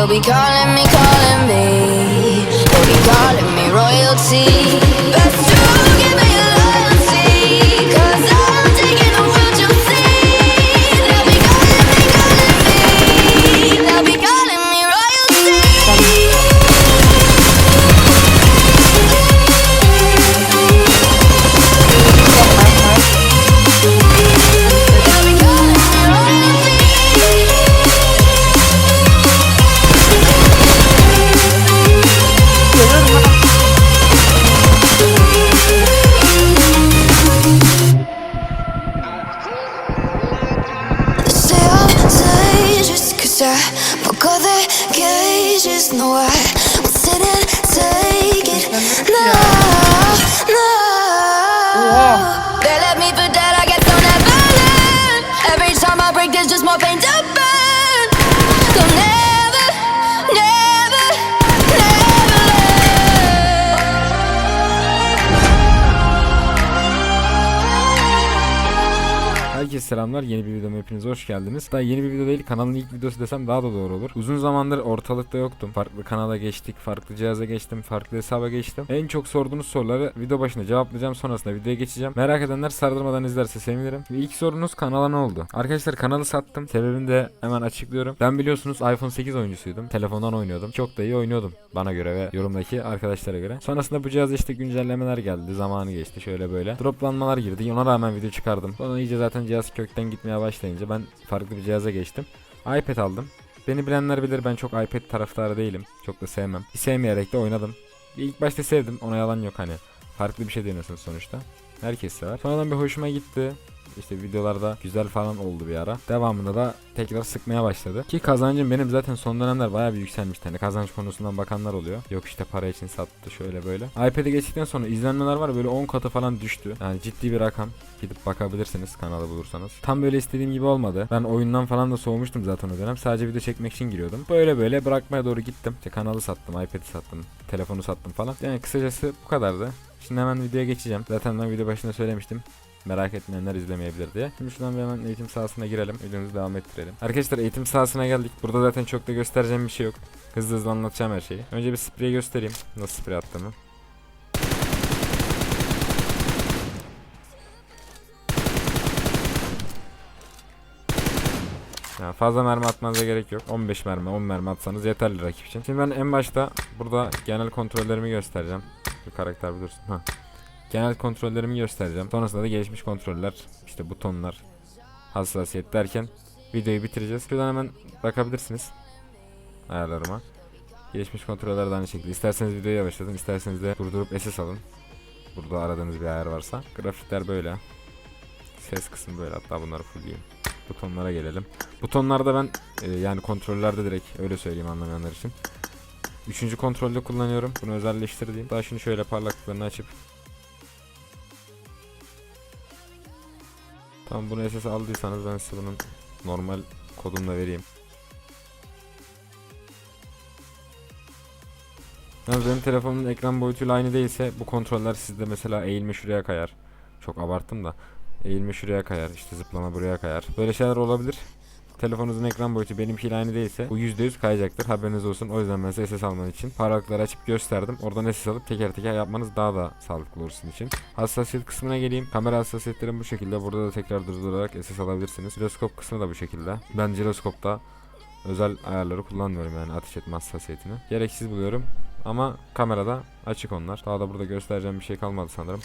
They'll be calling me, calling me. They'll be calling me royalty. But Book all the cages, no, I. selamlar. Yeni bir videoma hepiniz hoş geldiniz. Daha yeni bir video değil, kanalın ilk videosu desem daha da doğru olur. Uzun zamandır ortalıkta yoktum. Farklı kanala geçtik, farklı cihaza geçtim, farklı hesaba geçtim. En çok sorduğunuz soruları video başında cevaplayacağım. Sonrasında videoya geçeceğim. Merak edenler sardırmadan izlerse sevinirim. Ve ilk sorunuz kanala ne oldu? Arkadaşlar kanalı sattım. Sebebini de hemen açıklıyorum. Ben biliyorsunuz iPhone 8 oyuncusuydum. Telefondan oynuyordum. Çok da iyi oynuyordum bana göre ve yorumdaki arkadaşlara göre. Sonrasında bu cihaza işte güncellemeler geldi. Zamanı geçti şöyle böyle. Droplanmalar girdi. Ona rağmen video çıkardım. Sonra iyice zaten cihaz kökten gitmeye başlayınca ben farklı bir cihaza geçtim. iPad aldım. Beni bilenler bilir ben çok iPad taraftarı değilim. Çok da sevmem. Sevmeyerek de oynadım. İlk başta sevdim. Ona yalan yok hani. Farklı bir şey deniyorsunuz sonuçta. Herkes sever. Sonradan bir hoşuma gitti. İşte videolarda güzel falan oldu bir ara. Devamında da tekrar sıkmaya başladı. Ki kazancım benim zaten son dönemler bayağı bir yükselmişti. Hani kazanç konusundan bakanlar oluyor. Yok işte para için sattı şöyle böyle. iPad'e geçtikten sonra izlenmeler var böyle 10 katı falan düştü. Yani ciddi bir rakam. Gidip bakabilirsiniz kanalı bulursanız. Tam böyle istediğim gibi olmadı. Ben oyundan falan da soğumuştum zaten o dönem. Sadece video çekmek için giriyordum. Böyle böyle bırakmaya doğru gittim. İşte kanalı sattım, iPad'i sattım, telefonu sattım falan. Yani kısacası bu kadardı. Şimdi hemen videoya geçeceğim. Zaten ben video başında söylemiştim. Merak etmeyenler izlemeyebilir diye. Şimdi şuradan bir hemen eğitim sahasına girelim. Videomuzu devam ettirelim. Arkadaşlar eğitim sahasına geldik. Burada zaten çok da göstereceğim bir şey yok. Hızlı hızlı anlatacağım her şeyi. Önce bir sprey göstereyim. Nasıl sprey attığımı. Ya fazla mermi atmanıza gerek yok. 15 mermi, 10 mermi atsanız yeterli rakip için. Şimdi ben en başta burada genel kontrollerimi göstereceğim. Bir karakter bir dursun. Hah. Genel kontrollerimi göstereceğim. Sonrasında da gelişmiş kontroller, işte butonlar, hassasiyet derken videoyu bitireceğiz. Şuradan hemen bakabilirsiniz ayarlarıma. Gelişmiş kontroller de aynı şekilde. İsterseniz videoyu yavaşlatın, isterseniz de durdurup SS alın. Burada aradığınız bir ayar varsa. Grafikler böyle. Ses kısmı böyle. Hatta bunları fullleyeyim. Butonlara gelelim. Butonlarda ben e, yani kontrollerde direkt öyle söyleyeyim anlamayanlar için. Üçüncü kontrolde kullanıyorum. Bunu özelleştirdiğim. Daha şimdi şöyle parlaklıklarını açıp Tamam bunu SS aldıysanız ben size bunun normal kodunu da vereyim. Yalnız benim telefonumun ekran boyutuyla aynı değilse bu kontroller sizde mesela eğilme şuraya kayar. Çok abarttım da. Eğilme şuraya kayar, işte zıplama buraya kayar. Böyle şeyler olabilir. Telefonunuzun ekran boyutu benimkiyle aynı değilse bu %100 kayacaktır. Haberiniz olsun. O yüzden ben size SS alman için parlaklıkları açıp gösterdim. Oradan SS alıp teker teker yapmanız daha da sağlıklı olur sizin için. Hassasiyet kısmına geleyim. Kamera hassasiyetlerim bu şekilde. Burada da tekrar durdurarak SS alabilirsiniz. Jiroskop kısmı da bu şekilde. Ben jiroskopta özel ayarları kullanmıyorum yani ateş etme hassasiyetini. Gereksiz buluyorum. Ama kamerada açık onlar. Daha da burada göstereceğim bir şey kalmadı sanırım.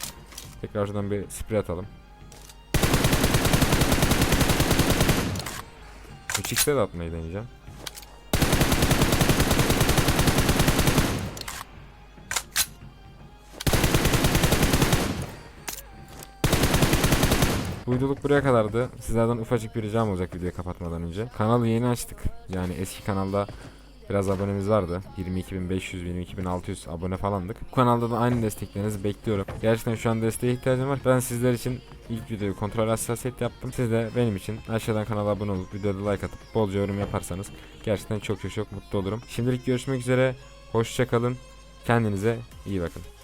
Tekrar şuradan bir sprey atalım. 3x'de de atmayı deneyeceğim. Bu buraya kadardı. Sizlerden ufacık bir ricam olacak videoyu kapatmadan önce. Kanalı yeni açtık. Yani eski kanalda biraz abonemiz vardı. 22.500, 22.600 abone falandık. Bu kanalda da aynı desteklerinizi bekliyorum. Gerçekten şu an desteğe ihtiyacım var. Ben sizler için ilk videoyu kontrol hassasiyet yaptım. Siz de benim için aşağıdan kanala abone olup videoda like atıp bolca yorum yaparsanız gerçekten çok çok çok mutlu olurum. Şimdilik görüşmek üzere. Hoşça kalın. Kendinize iyi bakın.